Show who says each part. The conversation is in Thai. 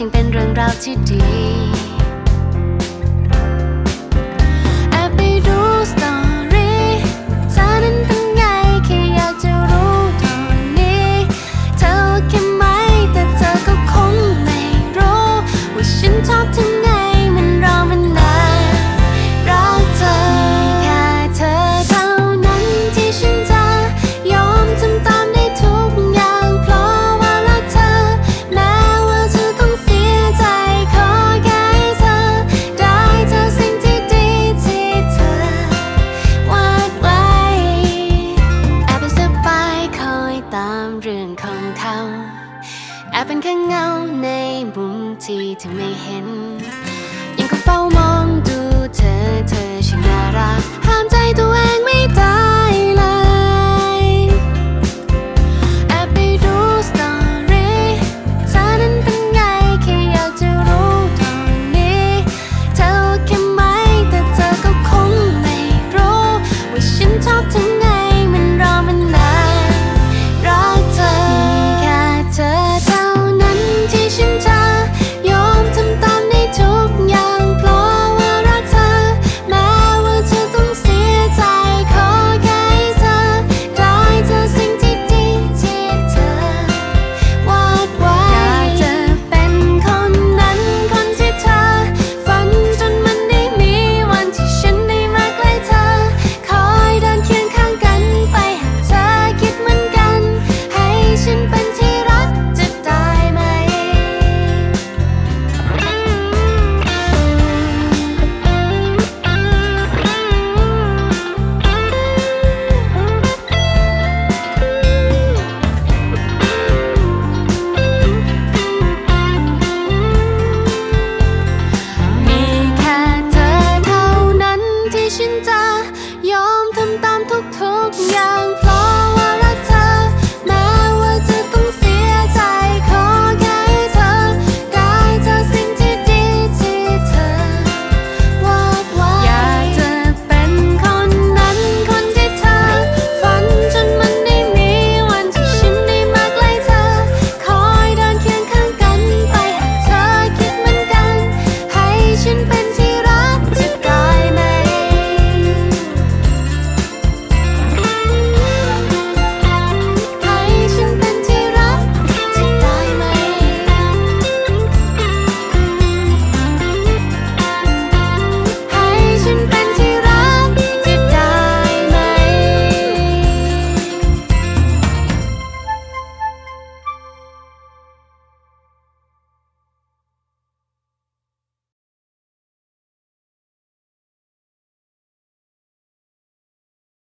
Speaker 1: ช่งเป็นเรื่องราวที่ดี เป็นแค่เงาในมุมที่เธอไม่เห็น ยังคงเฝ้ามองดูเธอเธอช่างน่ารักห้ามใจตัวเอง